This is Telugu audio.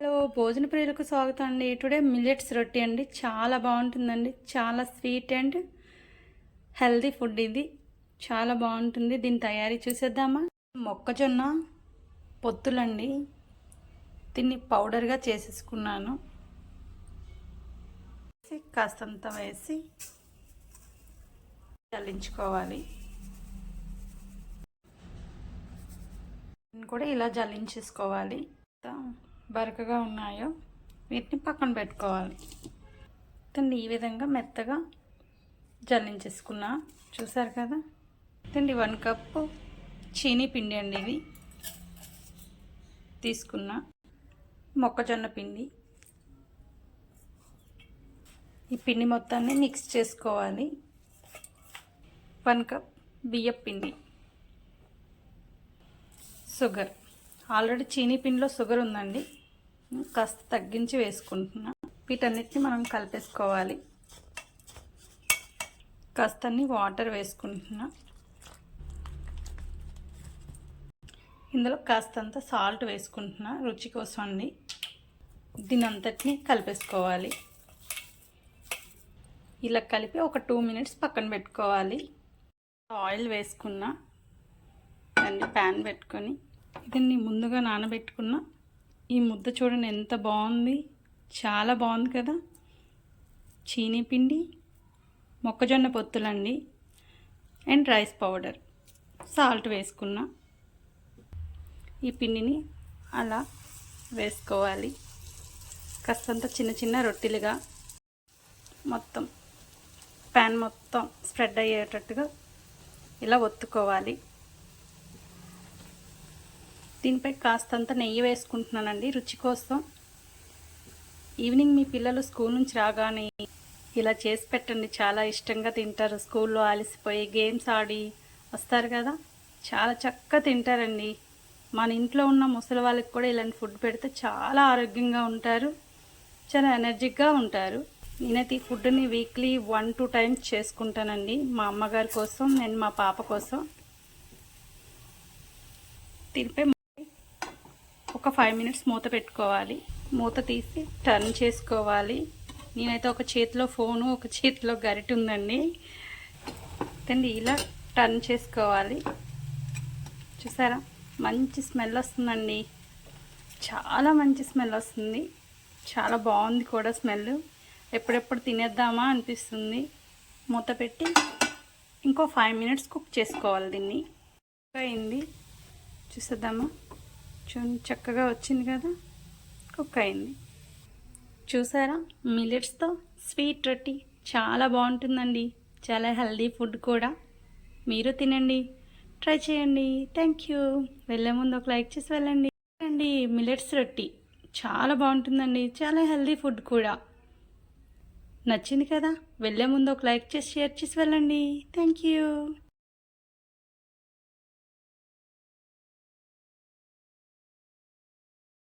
హలో భోజన ప్రియులకు స్వాగతం అండి. టుడే మిల్లెట్స్ రొట్టి అండి. చాలా బాగుంటుందండి. చాలా స్వీట్ అండ్ హెల్దీ ఫుడ్ ఇది. చాలా బాగుంటుంది. దీని తయారీ చూసేద్దామా? మొక్కజొన్న పొత్తులండి. దీన్ని పౌడర్గా చేసేసుకున్నాను. కాస్తంత వేసి జల్లించుకోవాలి. కూడా ఇలా జల్లించేసుకోవాలి. బరకగా ఉన్నాయో వీటిని పక్కన పెట్టుకోవాలి. తిండి ఈ విధంగా మెత్తగా జల్లించేసుకున్నా చూసారు కదా? తిండి వన్ కప్పు చీనీ పిండి అండి ఇది తీసుకున్న మొక్కజొన్న పిండి. ఈ పిండి మొత్తాన్ని మిక్స్ చేసుకోవాలి. వన్ కప్ బియ్యం పిండి. షుగర్. ఆల్రెడీ చీనీ పిండిలో షుగర్ ఉందండి. కాస్త తగ్గించి వేసుకుంటున్నా. వీటన్నిటిని మనం కలిపేసుకోవాలి. కాస్త వాటర్ వేసుకుంటున్నా. ఇందులో కాస్తంత సాల్ట్ వేసుకుంటున్నా రుచి కోసం అండి దీని అంతటిని కలిపేసుకోవాలి. ఇలా కలిపి ఒక టూ మినిట్స్ పక్కన పెట్టుకోవాలి. ఆయిల్ వేసుకున్నా. దాన్ని ప్యాన్ పెట్టుకొని. దీన్ని ముందుగా నానబెట్టుకున్న. ఈ ముద్ద చూడండి ఎంత బాగుంది. చాలా బాగుంది కదా. చీనీ పిండి మొక్కజొన్న పొత్తులండి అండ్ రైస్ పౌడర్. సాల్ట్ వేసుకున్న. ఈ పిండిని అలా వేసుకోవాలి. కాస్తంత చిన్న చిన్న రొట్టెలుగా మొత్తం ప్యాన్ మొత్తం స్ప్రెడ్ అయ్యేటట్టుగా ఇలా ఒత్తుకోవాలి. దీనిపై కాస్తంత నెయ్యి వేసుకుంటున్నానండి రుచి కోసం. ఈవినింగ్ మీ పిల్లలు స్కూల్ నుంచి రాగానే ఇలా చేసి పెట్టండి చాలా ఇష్టంగా తింటారు. స్కూల్లో అలసిపోయి గేమ్స్ ఆడి వస్తారు కదా చాలా చక్కగా తింటారండి. మన ఇంట్లో ఉన్న ముసలి వాళ్ళకి కూడా ఇలాంటి ఫుడ్ పెడితే చాలా ఆరోగ్యంగా ఉంటారు చాలా ఎనర్జిక్గా ఉంటారు. నేనైతే ఈ ఫుడ్ని వీక్లీ వన్ టూ టైమ్స్ చేసుకుంటానండి మా అమ్మగారి కోసం నేను మా పాప కోసం. దీనిపై ఒక ఫైవ్ మినిట్స్ మూత పెట్టుకోవాలి. మూత తీసి టర్న్ చేసుకోవాలి. నేనైతే ఒక చేతిలో ఫోను ఒక చేతిలో గరిట ఉందండి. తండి ఇలా టర్న్ చేసుకోవాలి. చూసారా? మంచి స్మెల్ వస్తుందండి. చాలా మంచి స్మెల్ వస్తుంది. చాలా బాగుంది కూడా స్మెల్ ఎప్పుడెప్పుడు తినేద్దామా అనిపిస్తుంది. మూత పెట్టి ఇంకో ఫైవ్ మినిట్స్ కుక్ చేసుకోవాలి దీన్ని. అయింది. చూసేద్దామా? చూ చక్కగా వచ్చింది కదా. కుక్ అయింది. చూసారా? మిలెట్స్తో స్వీట్ రొట్టి చాలా బాగుంటుందండి. చాలా హెల్దీ ఫుడ్ కూడా. మీరు తినండి. ట్రై చేయండి. Thank you. వెళ్ళే ముందు ఒక లైక్ చేసి వెళ్ళండి. అండి మిలెట్స్ రొట్టి చాలా బాగుంటుందండి. చాలా హెల్దీ ఫుడ్ కూడా. నచ్చింది కదా? వెళ్ళే ముందు ఒక లైక్ చేసి షేర్ చేసి వెళ్ళండి. Thank you.